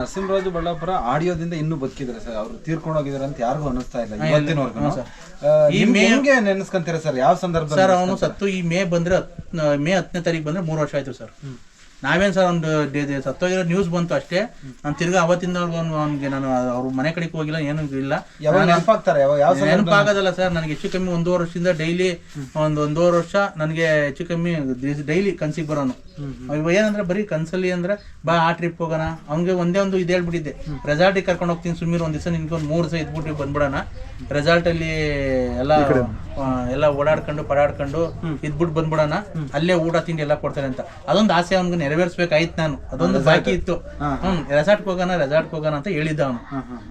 ನರಸಿಂಹರಾಜು ಬಳ್ಳಾಪುರ ಆಡಿಯೋದಿಂದ ಇನ್ನೂ ಬದುಕಿದ್ದಾರೆ ಸರ್. ಅವ್ರು ತೀರ್ಕೊಂಡು ಹೋಗಿದ್ದಾರೆ ಅಂತ ಯಾರಿಗೂ ಅನಿಸ್ತಾ ಇಲ್ಲ. ಇವತ್ತಿನವರೆಗೂ ಈ ಮೇ- ಹೆಂಗೆ ನೆನೆಸ್ಕೊಂತೀರಾ ಸರ್? ಯಾವ ಸಂದರ್ಭ ಸರ್ ಅವನು ಸತ್ತು. ಈ ಮೇ ಬಂದ್ರೆ ಹತ್- ಮೇ ಹತ್ತನೇ ತಾರೀಕು ಬಂದ್ರೆ ಮೂರು ವರ್ಷ ಆಯ್ತು ಸರ್. ನಾವೇನ್ ಸರ್ ಒಂದು ಸತ್ತೋಗಿರೋ ನ್ಯೂಸ್ ಬಂತು ಅಷ್ಟೇ. ನಾನು ತಿರ್ಗಾ ಅವತ್ತಿಂದ ಅವ್ನಿಗೆ ನಾನು ಅವ್ರ ಮನೆ ಕಡೆಗೆ ಹೋಗಿಲ್ಲ ಏನು ಇಲ್ಲ. ನೆನಪಾಗ್ತಾರೆ? ನೆನಪಾಗೋದಲ್ಲ ಸರ್ ನನಗೆ ಹೆಚ್ಚು ಕಮ್ಮಿ ಒಂದೂವರೆ ವರ್ಷದಿಂದ ಡೈಲಿ ಒಂದು ಒಂದೂವರೆ ವರ್ಷ ನನಗೆ ಹೆಚ್ಚು ಕಮ್ಮಿ ಡೈಲಿ ಕನ್ಸಿಗೆ ಬರೋನು. ಏನಂದ್ರೆ ಬರೀ ಕನ್ಸಲ್ಲಿ ಅಂದ್ರೆ ಬಾ ಆ ಟ್ರಿಪ್ ಹೋಗೋಣ. ಅವ್ನಿಗೆ ಒಂದೇ ಒಂದು ಇದು ಹೇಳ್ಬಿಟ್ಟಿದ್ದೆ. ರೆಸಾರ್ಟಿಗೆ ಕರ್ಕೊಂಡು ಹೋಗ್ತೀನಿ ಸುಮ್ಮನೆ ಒಂದ್ ದಿವಸ ನಿನ್ಗೆ ಒಂದು ಮೂರು ದಿವಸ ಇದ್ಬಿಟ್ಟು ಬಂದ್ಬಿಡೋಣ. ರೆಸಾರ್ಟಲ್ಲಿ ಎಲ್ಲ ಎಲ್ಲ ಓಡಾಡ್ಕೊಂಡು ಪಡಾಡ್ಕೊಂಡು ಇದ್ಬಿಟ್ಟು ಬಂದ್ಬಿಡೋಣ. ಅಲ್ಲೇ ಊಟ ತಿಂಡಿ ಎಲ್ಲ ಕೊಡ್ತಾರೆ ಅಂತ. ಅದೊಂದು ಆಸೆ ಅವ್ನಿಗೆ ನೆರವೇರಿಸ್ಬೇಕಾಯ್ತು ನಾನು. ಅದೊಂದು ಬಾಕಿ ಇತ್ತು. ಹ್ಮ್ ರೆಸಾರ್ಟ್ ಹೋಗೋಣ ರೆಸಾರ್ಟ್ ಹೋಗೋಣ ಅಂತ ಹೇಳಿದ್ದ ಅವನು.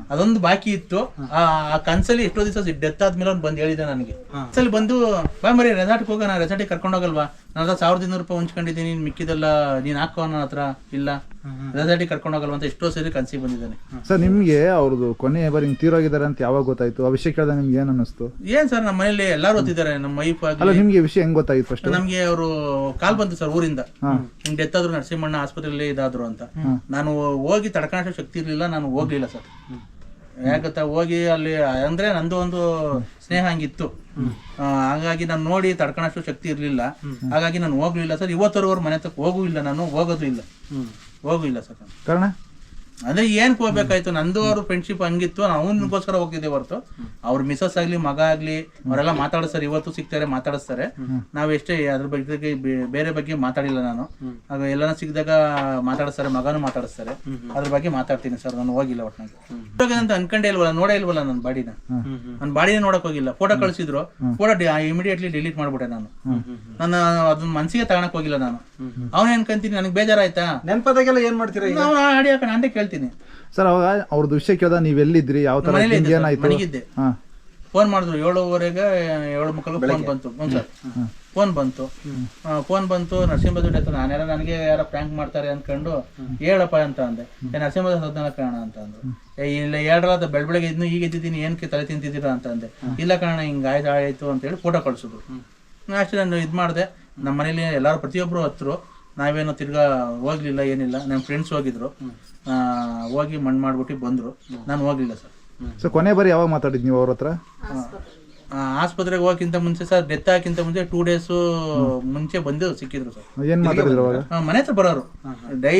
ಅದೊಂದು ಬಾಕಿ ಇತ್ತು. ಆ ಆ ಕನ್ಸಲ್ಲಿ ಎಷ್ಟೋ ದಿವಸ ಡೆತ್ ಆದ್ಮೇಲೆ ಅವ್ನು ಬಂದು ಹೇಳಿದ ನನಗೆ. ಕನ್ಸಲ್ಲಿ ಬಂದು ಬಾ ಮರಿ ರೆಸಾರ್ಟ್ ಹೋಗೋಣ ರೆಸಾರ್ಟಿಗೆ ಕರ್ಕೊಂಡು ಹೋಗಲ್ವಾ ನನ್ನ ಹತ್ರ ಸಾವಿರದ ಇನ್ನೂರು ರೂಪಾಯಿ ಹಂಚ್ಕೊಂಡಿದ್ದೀನಿ ನೀನ್ ಮಿಕ್ಕಿದೆಲ್ಲ ನೀನ್ ಹಾಕೋ ನನ್ನ ಹತ್ರ ಇಲ್ಲ. ರೆಸಾರ್ಟಿ ಕರ್ಕೊಂಡು ಹೋಗಲ್ವ ಅಂತ ಎಷ್ಟೋ ಸರಿ ಕನ್ಸಿಗೆ ಬಂದಿದ್ದಾನೆ. ಸರ್ ನಿಮ್ಗೆ ಅವ್ರದ್ದು ಕೊನೆ ಬಾರಿ ಹಿಂಗ್ ತೀರೋಗಿದ್ದಾರೆ ಅಂತ ಯಾವಾಗ ಗೊತ್ತಾಯ್ತು? ಆ ವಿಷಯ ಕೇಳಿದಾಗ ನಿಮ್ಗೆ ಏನ್ ಅನ್ನಿಸ್ತು? ಏನ್ ಸರ್ ನಮ್ಮ ಮನೇಲಿ ಎಲ್ಲಾರು ಓದಿದ್ದಾರೆ ನಮ್ಮ ವೈಫ್ ಅಲ್ಲ ನಿಮ್ಗೆ ಈ ವಿಷಯ ಹೆಂಗ್ ಗೊತ್ತಾಯ್ತು ಫಸ್ಟ್ ನಮ್ಗೆ ಅವರು ಕಾಲ್ ಬಂತು ಸರ್ ಊರಿಂದ. ಹಿಂಗ್ ಡೆತ್ ಆದ್ರು ನರಸಿಂಹಣ್ಣ ಆಸ್ಪತ್ರೆಯಲ್ಲಿ ಇದಾದ್ರು ಅಂತ. ನಾನು ಹೋಗಿ ತಡ್ಕೊಳ್ಳೋ ಶಕ್ತಿ ಇರ್ಲಿಲ್ಲ ನಾನು ಹೋಗ್ಲಿಲ್ಲ ಸರ್. ಯಾಕತ್ತ ಹೋಗಿ ಅಲ್ಲಿ ಅಂದ್ರೆ ನಂದು ಒಂದು ಸ್ನೇಹ ಹಂಗಿತ್ತು. ಹಾಗಾಗಿ ನಾನು ನೋಡಿ ತಡ್ಕೊಳ್ಳೋಷ್ಟು ಶಕ್ತಿ ಇರಲಿಲ್ಲ. ಹಾಗಾಗಿ ನಾನು ಹೋಗ್ಲಿಲ್ಲ ಸರ್. ಇವತ್ತರವರೆಗೂ ಮನೆ ತಕ್ಕ ಹೋಗೂ ಇಲ್ಲ ನಾನು. ಹೋಗೋದು ಇಲ್ಲ. ಹೋಗೂ ಇಲ್ಲ ಸರ್. ಕಾರಣ? ಅಂದ್ರೆ ಏನ್ ಹೋಗ್ಬೇಕಾಯ್ತು? ನಂದು ಅವ್ರ ಫ್ರೆಂಡ್ಶಿಪ್ ಹಂಗಿತ್ತು. ಅವನಿಗೋಸ್ಕರ ಹೋಗ್ತಿದ್ದೆ ಹೊರತು. ಅವ್ರ ಮಿಸಸ್ ಆಗ್ಲಿ ಮಗ ಆಗ್ಲಿ ಅವರೆಲ್ಲ ಮಾತಾಡಿಸ್ತಾರೆ. ಇವತ್ತು ಸಿಗ್ತಾರೆ ಮಾತಾಡಿಸ್ತಾರೆ. ನಾವ್ ಎಷ್ಟೇ ಅದ್ರ ಬಗ್ಗೆ ಬೇರೆ ಬಗ್ಗೆ ಮಾತಾಡಿಲ್ಲ ನಾನು. ಆಗ ಎಲ್ಲಾನ ಸಿಕ್ಕಿದಾಗ ಮಾತಾಡಿಸ್ತಾರೆ ಮಗನೂ ಮಾತಾಡಿಸ್ತಾರೆ. ಅದ್ರ ಬಗ್ಗೆ ಮಾತಾಡ್ತೀನಿ ಸರ್. ನಾನು ಹೋಗಿಲ್ಲ ಒಟ್ನಾಗ ಅಂತ ಅನ್ಕೊಂಡೇ ಇಲ್ವಲ್ಲ ನೋಡೇ ಇಲ್ವಲ್ಲ ನನ್ನ ಬಾಡಿನ? ನನ್ನ ಬಾಡಿನ ನೋಡಕ್ ಹೋಗಿಲ್ಲ. ಫೋಟೋ ಕಳ್ಸಿದ್ರು. ಫೋಟೋ ಇಮಿಡಿಯೇಟ್ಲಿ ಡಿಲೀಟ್ ಮಾಡ್ಬಿಟ್ಟೆ ನಾನು. ನನ್ನ ಅದನ್ನ ಮನ್ಸಿಗೆ ತಗೊಳಕ್ ಹೋಗಿಲ್ಲ ನಾನು. ಅವನೇ ಅನ್ಕೊಂತೀನಿ ನನಗೆ ಬೇಜಾರಾಯ್ತಾ? ನೆನಪದಾಗೆಲ್ಲ ಏನ್ ಮಾಡ್ತೀರಾ ಆಡಿ ಹಾಕೋಣ ಅಂತ ಕೇಳ್ತೀನಿ. ಸರ್ ಅವಾಗ ಅವ್ರದ್ದು ವಿಷಯ ಕೇಳಿದಾಗ ನೀವ್ ಎಲ್ಲಿದ್ರಿ ಯಾವ ತರ ಮನೇಲಿ ಇದ್ದೆ ಏನಾಯ್ತು? ಮನೆಗಿದ್ದೆ. ಹಾ. ಫೋನ್ ಮಾಡಿದ್ರು ಏಳುವರೆಗೆ ಏಳು ಮಕ್ಕಳು ಫೋನ್ ಬಂತು. ಹ್ಞೂ ಸರ್ ಫೋನ್ ಬಂತು. ಫೋನ್ ಬಂತು ನರಸಿಂಹದ ಹತ್ರ ನಾನೆಲ್ಲ ನನಗೆ ಯಾರೋ ಪ್ರ್ಯಾಂಕ್ ಮಾಡ್ತಾರೆ ಅನ್ಕೊಂಡು ಹೇಳಪ್ಪ ಅಂತ ಅಂದೆ. ಏ ನರಸಿಂಹದ ಸದನ ಕಾರಣ ಅಂತ ಅಂದ್ರು. ಏ ಇಲ್ಲ ಹೇಳ್ರಲ್ಲ ಬೆಳ್ ಬೆಳಗ್ಗೆ ಇನ್ನು ಈಗ ಇದ್ದಿದ್ದೀನಿ ಏನಕ್ಕೆ ತಲೆ ತಿಂತಿದ್ದೀರಾ ಅಂತ ಅಂದೆ. ಇಲ್ಲ ಕಾರಣ ಹಿಂಗೆ ಆಯ್ತು ಆಯ್ತು ಅಂತ ಹೇಳಿ ಫೋಟೋ ಕಳ್ಸಿದ್ರು. ಅಷ್ಟೇ ನಾನು ಇದು ಮಾಡಿದೆ. ನಮ್ಮ ಮನೇಲಿ ಎಲ್ಲರೂ ಪ್ರತಿಯೊಬ್ಬರು ಹತ್ರು. ನಾವೇನು ತಿರ್ಗಾ ಹೋಗ್ಲಿಲ್ಲ ಏನಿಲ್ಲ. ನಮ್ಮ ಫ್ರೆಂಡ್ಸ್ ಹೋಗಿದ್ರು. ಆ, ಹೋಗಿ ಮಣ್ಣು ಮಾಡ್ಬಿಟ್ಟು ಬಂದ್ರು. ನಾನು ಹೋಗ್ಲಿಲ್ಲ ಸರ್. ಸೊ ಕೊನೆ ಬಾರಿ ಯಾವಾಗ ಮಾತಾಡಿದ್ ನೀವು ಅವ್ರ ಹತ್ರ? ಆ, ಆಸ್ಪತ್ರೆಗೆ ಹೋಗಕ್ಕಿಂತ ಮುಂಚೆ ಸರ್ ಡೆತ್ ಆಗಕ್ಕಿಂತ ಮುಂಚೆ ಟೂ ಡೇಸ್ ಮುಂಚೆ ಬಂದು ಸಿಕ್ಕಿದ್ರು ಸರ್. ಏನ್ ಮಾತಾಡಿದ್ರು ಅವಾಗ? ಆ, ಮನೆ ಹತ್ರ ಬರೋರು. ಡೈ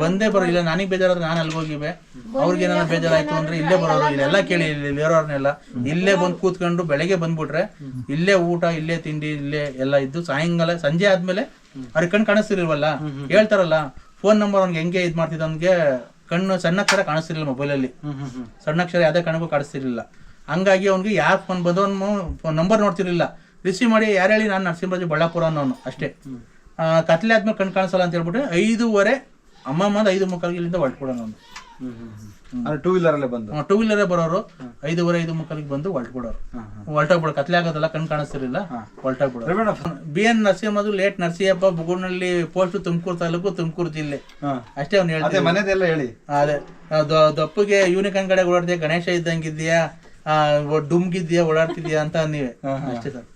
ಬಂದೇ ಬರೋ ಇಲ್ಲ ನನಗೆ ಬೇಜಾರಾದ್ರೆ ನಾನು ಅಲ್ಲಿ ಹೋಗಿವೆ. ಅವ್ರಿಗೆ ಏನಾದ್ರು ಬೇಜಾರಾಯ್ತು ಅಂದ್ರೆ ಇಲ್ಲೇ ಬರೋರು. ಇಲ್ಲೆಲ್ಲ ಕೇಳಿ ಇಲ್ಲಿ ಇರೋರ್ನೆಲ್ಲ ಇಲ್ಲೇ ಬಂದು ಕೂತ್ಕೊಂಡು ಬೆಳಗ್ಗೆ ಬಂದ್ಬಿಟ್ರೆ ಇಲ್ಲೇ ಊಟ ಇಲ್ಲೇ ತಿಂಡಿ ಇಲ್ಲೇ ಎಲ್ಲ ಇದ್ದು ಸಾಯಂಕಾಲ ಸಂಜೆ ಆದ್ಮೇಲೆ ಅವ್ರಿಗೆ ಕಣ್ ಕಾಣಿಸ್ತಿರ್ಲಿಲ್ವಲ್ಲ? ಹೇಳ್ತಾರಲ್ಲ ಫೋನ್ ನಂಬರ್ ಅವ್ನಿಗೆ ಹೆಂಗೆ ಇದ್ ಮಾಡ್ತಿದ್ದ ಅವ್ನಿಗೆ ಕಣ್ಣು ಸಣ್ಣ ಅಕ್ಷರ ಕಾಣಿಸ್ತಿರ್ಲಿಲ್ಲ ಮೊಬೈಲಲ್ಲಿ ಸಣ್ಣ ಅಕ್ಷರ ಯಾವ್ದೇ ಕಣಕ್ಕೂ ಕಾಣಿಸ್ತಿರ್ಲಿಲ್ಲ. ಹಂಗಾಗಿ ಅವ್ನಿಗೆ ಯಾರು ಫೋನ್ ಬಂದು ಅವ್ನು ನಂಬರ್ ನೋಡ್ತಿರ್ಲಿಲ್ಲ. ರಿಸೀವ್ ಮಾಡಿ ಯಾರು ಹೇಳಿ ನಾನು ನರಸಿಂಹರಾಜು ಬಳ್ಳಾಪುರ ಅನ್ನೋನು ಅಷ್ಟೇ. ಕತ್ಲೆ ಆದ್ಮೇಲೆ ಕಣ್ ಕಾಣಿಸಲ್ಲ ಅಂತ ಹೇಳ್ಬಿಟ್ಟು ಐದೂವರೆ ಅಮ್ಮಮ್ಮ ಐದು ಮಕ್ಕಳಿಗೆ ಇಲ್ಲಿಂದ ಹೊರಟ್ಬಿಡೋನು ಅವನು. ಟೂ ವೀಲರ್ ಅಲ್ಲೇ ಬಂದು. ಟೂ ವೀಲರೇ ಬರೋರು. ಐದೂವರೆ ಐದು ಮುಕ್ಕಾಲಿಗೆ ಬಂದು ಹೊರಟ್ಬಿಡೋರು. ಬಿಡೋ ಕತ್ಲೆ ಆಗೋದಲ್ಲ ಕಣ್ ಕಾಣಿಸ್ತಿರ್ಲಿಲ್ಲ ಹೊರಟೋಗ್ಬಿಡೋರು. ರಮಣ ಬಿ ಎನ್ ನರಸಿಂಹದು ಲೇಟ್ ನರಸಿಂಹಪ್ಪ ಬುಗುಡ್ನಳ್ಳಿ ಪೋಸ್ಟ್ ತುಮಕೂರು ತಾಲೂಕು ತುಮಕೂರು ಜಿಲ್ಲೆ. ಅಷ್ಟೇ ಅವ್ನು ಹೇಳ್ತಾರೆ ಮನೆದೆಲ್ಲ ಹೇಳಿ. ಅದೇ. ದಪ್ಪಗೆ ಯೂನಿಕಾನ್ ಕಡೆ ಓಡಾಡ್ತೀಯ ಗಣೇಶ ಇದ್ದಂಗಿದ್ಯಾ ಡುಮ್ಗಿದ್ಯಾ ಓಡಾಡ್ತಿದ್ಯಾ ಅಂತ ನೀವೇ. ಅಷ್ಟೇ ಸರ್.